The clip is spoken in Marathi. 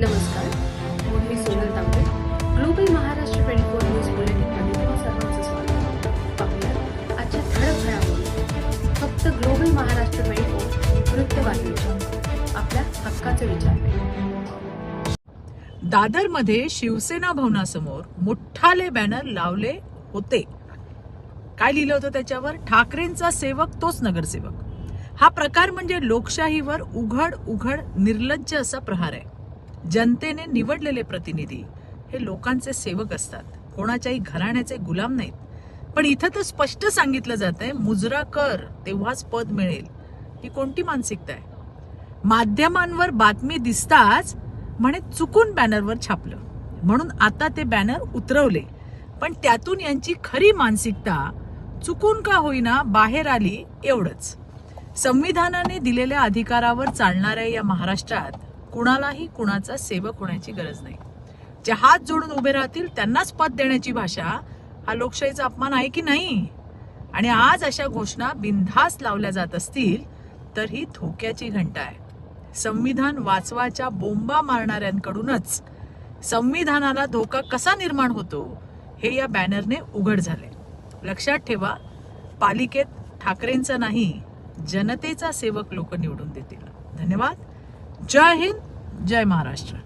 नमस्कार मी Sonal Tambe global Maharashtra twenty four news बुलेटिनमध्ये तुम्हा सर्वांचं स्वागत पाहूया आजच्या ठळक घडामोडी. फक्त ग्लोबल महाराष्ट्र ट्वेंटी फोर वृत्तवाहिनीच्या आपल्या हक्काचे विचार दादरमध्ये शिवसेना भवनासमोर मोठाले बॅनर लावले होते. काय लिहिलं होतं त्याच्यावर? ठाकरेंचा सेवक तोच नगरसेवक. हा प्रकार म्हणजे लोकशाहीवर उघड उघड निर्लज्ज असा प्रहार आहे. जनतेने निवडलेले प्रतिनिधी हे लोकांचे सेवक असतात. कोणाच्याही घराण्याचे गुलाम नाहीत. पण इथं तर स्पष्ट सांगितलं जात आहे मुजरा कर तेव्हाच पद मिळेल. ही कोणती मानसिकता आहे? माध्यमांवर बातमी दिसताच म्हणे चुकून बॅनरवर छापलं. म्हणून आता ते बॅनर उतरवले. पण त्यातून यांची खरी मानसिकता चुकून का होईना बाहेर आली एवढंच. संविधानाने दिलेल्या अधिकारावर चालणाऱ्या या महाराष्ट्रात कुणालाही कुणाचा सेवक होण्याची गरज नाही. जे हात जोडून उभे राहतील त्यांनाच पद देण्याची भाषा हा लोकशाहीचा अपमान आहे की नाही? आणि आज अशा घोषणा बिनधास्त लावल्या जात असतील तर ही धोक्याची घंटा आहे. संविधान वाचवाच्या बोंबा मारणाऱ्यांकडूनच संविधानाला धोका कसा निर्माण होतो हे या बॅनरने उघड झाले. लक्षात ठेवा पालिकेत ठाकरेंचा नाही जनतेचा सेवक लोक निवडून देतील. धन्यवाद. जय हिंद. जय महाराष्ट्र